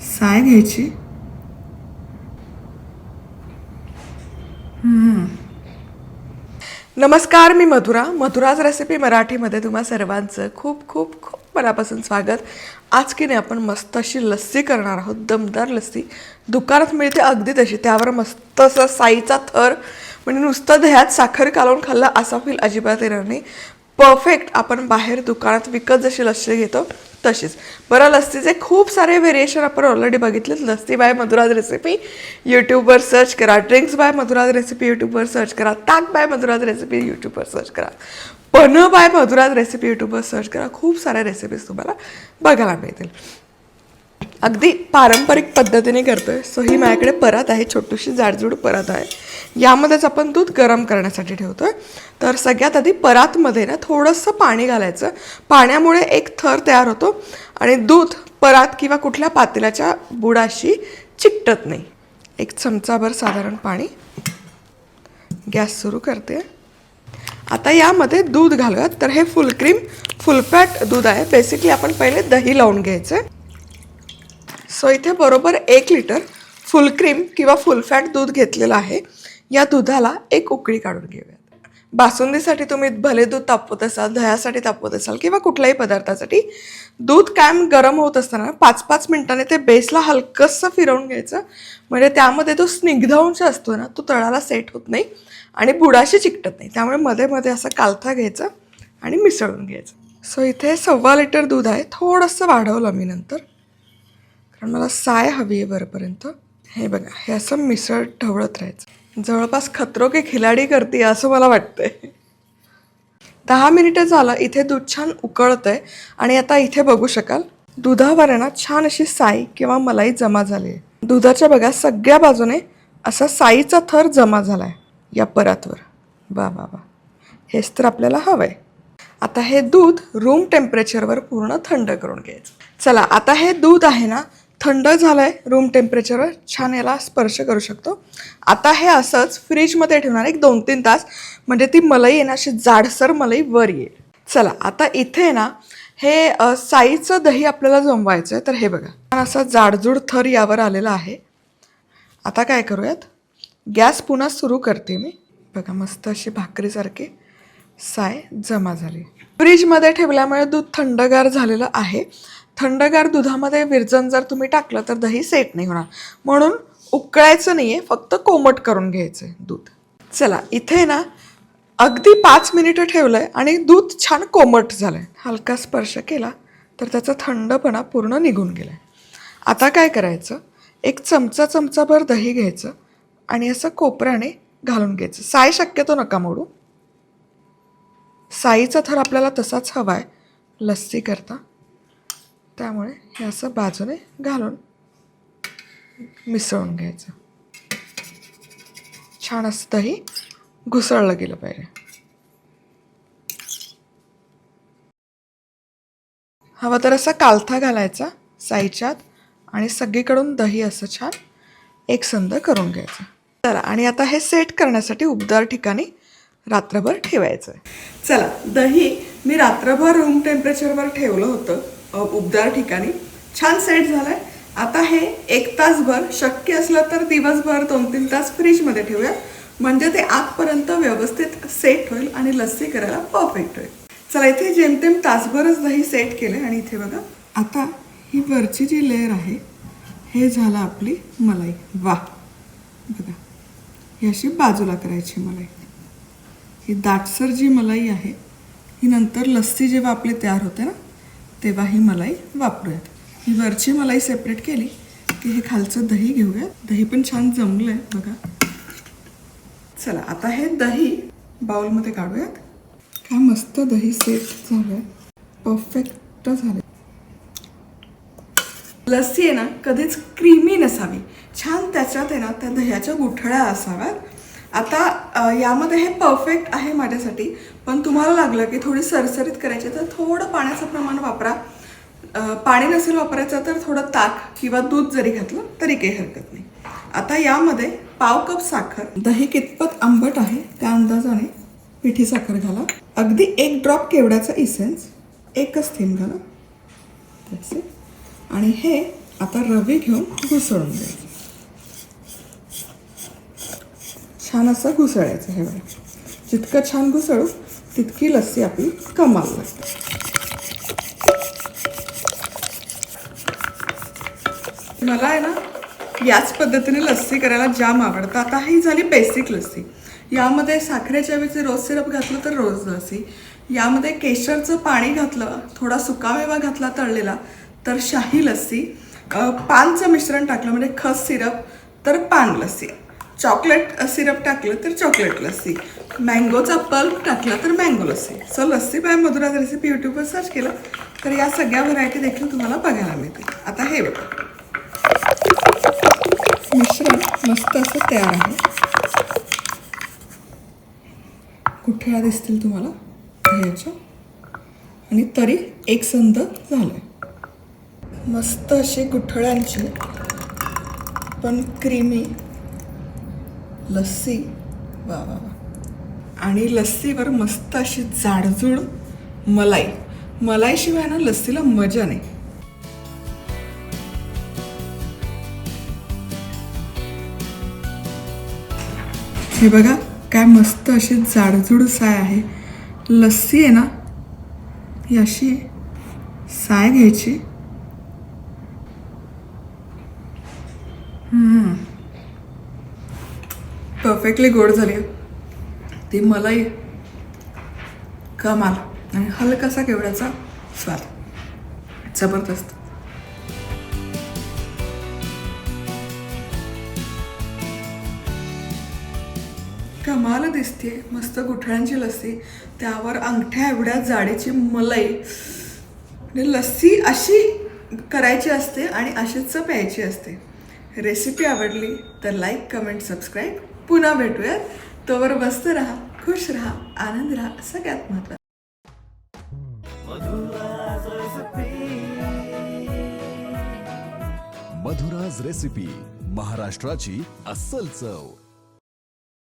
साय घ्यायची. नमस्कार मी मधुरा. मधुराज रेसिपी मराठीमध्ये तुम्हा सर्वांचं खूप खूप खूप मनापासून स्वागत. आज की नाही आपण मस्त अशी लस्सी करणार आहोत दमदार लस्सी. दुकानात मिळते अगदी तशी त्यावर मस्त असा साईचा थर. म्हणजे नुसतं दह्यात साखर कालवून खाल्लं असा फील अजिबात येणार नाही. परफेक्ट आपण बाहेर दुकानात विकत जशी लस्सी घेतो तशीच. बरं लस्सीचे खूप सारे व्हेरिएशन आपण ऑलरेडी बघितलेत. लस्सी बाय मधुराज रेसिपी यूट्यूबवर सर्च करा. ड्रिंक्स बाय मधुराज रेसिपी यूट्यूबवर सर्च करा. ताक बाय मधुराज रेसिपी यूट्यूबवर सर्च करा. पन बाय मधुराज रेसिपी यूट्यूबवर सर्च करा. खूप साऱ्या रेसिपीज तुम्हाला बघायला मिळतील. अगदी पारंपरिक पद्धतीने करतोय. सो ही माझ्याकडे परत आहे. छोटीशी जाडजूड परत आहे. यामध्येच आपण दूध गरम करण्यासाठी ठेवतो आहे तर सगळ्यात आधी परातमध्ये ना थोडंसं पाणी घालायचं. पाण्यामुळे एक थर तयार होतो आणि दूध परात किंवा कुठल्या पातेल्याच्या बुडाशी चिकटत नाही. एक चमचाभर साधारण पाणी. गॅस सुरू करते. आता यामध्ये दूध घालूयात. तर हे फुल क्रीम फुल फॅट दूध आहे. बेसिकली आपण पहिले दही लावून घ्यायचं. सो इथे बरोबर एक लिटर फुल क्रीम किंवा फुल फॅट दूध घेतलेलं आहे. या दुधाला एक उकळी काढून घेऊयात. बासुंदीसाठी तुम्ही भले दूध तापवत असाल दह्यासाठी तापवत असाल किंवा कुठल्याही पदार्थासाठी दूध कायम गरम होत असताना पाच पाच मिनिटाने ते बेसला हलकंसं फिरवून घ्यायचं. म्हणजे त्यामध्ये तो स्निग्धांश असतो ना तो तळाला सेट होत नाही आणि बुडाशी चिकटत नाही. त्यामुळे मध्ये मध्ये असं कालथा घ्यायचं आणि मिसळून घ्यायचं. सो इथे सव्वा लिटर दूध आहे. थोडंसं वाढवलं मी नंतर. कारण मला साय हवी आहे वरपर्यंत. हे बघा हे असं मिसळ ढवळत राहायचं. जवळपास खतरो के खिलाडी करते असं मला वाटतंय. दहा मिनिटं झालं इथे दूध छान उकळतं आहे आणि आता इथे बघू शकाल दुधावर आहे ना छान अशी साई किंवा मलाई जमा झाली आहे. दुधाच्या बघा सगळ्या बाजूने असा साईचा थर जमा झाला आहे या परातवर. वा वा वा. हेच तर आपल्याला हवं आहे आता हे दूध रूम टेम्परेचरवर पूर्ण थंड करून घ्यायचं. चला आता हे दूध आहे ना थंड झालं आहे रूम टेम्परेचरवर छान याला स्पर्श करू शकतो. आता हे असंच फ्रीजमध्ये ठेवणार एक दोन तीन तास म्हणजे ती मलाई आहे ना अशी जाडसर मलाई वर येईल. चला आता इथे ना हे साईचं दही आपल्याला जमवायचं आहे तर हे बघा. छान असा जाडजूड थर यावर आलेला आहे. आता काय करूयात? गॅस पुन्हा सुरू करते मी. बघा मस्त अशी भाकरीसारखी साय जमा झाली. फ्रीजमध्ये ठेवल्यामुळे दूध थंडगार झालेलं आहे. थंडगार दुधामध्ये विरजन जर तुम्ही टाकलं तर दही सेट नाही होणार. म्हणून उकळायचं नाही आहे फक्त कोमट करून घ्यायचं आहे दूध. चला इथे ना अगदी पाच मिनिटं ठेवलं आहे आणि दूध छान कोमट झालं आहे हलका स्पर्श केला तर त्याचा थंडपणा पूर्ण निघून गेला आहे आता काय करायचं? एक चमचा चमचाभर दही घ्यायचं आणि असं कोपऱ्याने घालून घ्यायचं. साय शक्यतो नका मोडू. साईचा थर आपल्याला तसाच हवा आहे लस्सी करता. त्यामुळे हे असं बाजूने घालून मिसळून घ्यायचं. छान असं दही घुसळलं गेलं पाहिजे. हवा तर असा कालथा घालायचा साईच्यात आणि सगळीकडून दही असं छान एकसंध करून घ्यायचं. चला आणि आता हे सेट करण्यासाठी उबदार ठिकाणी रात्रभर ठेवायचं चला दही मी रात्रभर रूम टेम्परेचरवर ठेवलं होतं. उबदार ठिकाणी. छान सेट झाला आहे आता हे एक तासभर शक्य असलं तर दिवसभर दोन तीन तास फ्रीजमध्ये ठेवूया. म्हणजे ते आतपर्यंत व्यवस्थित सेट होईल आणि लस्सी करायला परफेक्ट होईल. चला इथे जेमतेम तासभरच दही सेट केलं आणि इथे बघा. आता ही वरची जी लेअर आहे हे झालं आपली मलाई. वा बघा. ही अशी बाजूला करायची मलाई. ही दाटसर जी मलाई आहे ही नंतर लस्सी जेव्हा आपली तयार होते ना तेव्हा ही मलाई वापरूयात. ही वरची मलाई सेपरेट केली की हे खालचं दही घेऊयात दही पण छान जमलं आहे बघा. चला आता हे दही बाउलमध्ये काढूयात. काय मस्त दही सेट झालं परफेक्ट झालं लस्सी आहे ना कधीच क्रीमी नसावी. छान त्याच्यात आहे ना त्या दह्याच्या गुठळ्या असाव्यात. आता यामध्ये हे परफेक्ट आहे माझ्यासाठी. पण तुम्हाला लागलं की थोडी सरसरीत करायची तर थोडं पाण्याचं प्रमाण वापरा. पाणी नसेल वापरायचं तर थोडं ताक किंवा दूध जरी घातलं तरी काही हरकत नाही. आता यामध्ये पाव कप साखर दही कितपत आंबट आहे त्या अंदाजाने पिठी साखर घाला. अगदी एक ड्रॉप केवड्याचा इसेन्स एकच थेंब घाला. आणि हे आता रवी घेऊन घुसळून द्यायचं छान असं घुसळायचं हे बघा. जितकं छान घुसळू तितकी लस्सी आपली कमाल. लागते मला आहे ना याच पद्धतीने लस्सी करायला जाम आवडतं. आता ही झाली बेसिक लस्सी. यामध्ये साखरेच्या ऐवजी रोज सिरप घातलं तर रोज लस्सी. यामध्ये केशरचं पाणी घातलं थोडा सुकामेवा घातला तळलेला तर शाही लस्सी. पानचं मिश्रण टाकलं म्हणजे खस सिरप तर पान लस्सी. चॉकलेट सिरप टाकलं तर चॉकलेट लस्सी. मँगोचा पल्प टाकला तर mango lassi. So lassi by Madhura's recipe यूट्यूबवर सर्च केलं तर या सगळ्या व्हरायटी देखील तुम्हाला बघायला मिळतील. आता हे बघा. मिश्रण मस्त असं तयार आहे. कुठेळा दिसतील तुम्हाला? ह्याच्या आणि तरी एक संद झालं मस्त अशी गुठळ्यांची पण क्रीमी लस्सी. वा वा वा. आणि लस्सीवर मस्त अशी जाडजूड मलाई. मलाईशिवाय ना लस्सीला मजा नाही. हे बघा काय मस्त अशी जाडजूड साय आहे. लस्सी आहे ना ही अशी साय घ्यायची. परफेक्टली गोड झाली. आहे. ती मलाई कमाल आणि हलकासा केवड्याचा स्वाद. जबरदस्त. कमाल दिसते मस्त गुठळ्यांची लस्सी. त्यावर अंगठ्या एवढ्या जाडीची मलाई. म्हणजे लस्सी अशी करायची असते आणि अशीच प्यायची असते. रेसिपी आवडली तर लाईक कमेंट सबस्क्राईब. पुन्हा भेटूयात. तोवर मस्त राहा खुश राहा आनंद राहा सगळ्यात महत्वाचं. मधुराज रेसिपी महाराष्ट्राची अस्सल चव.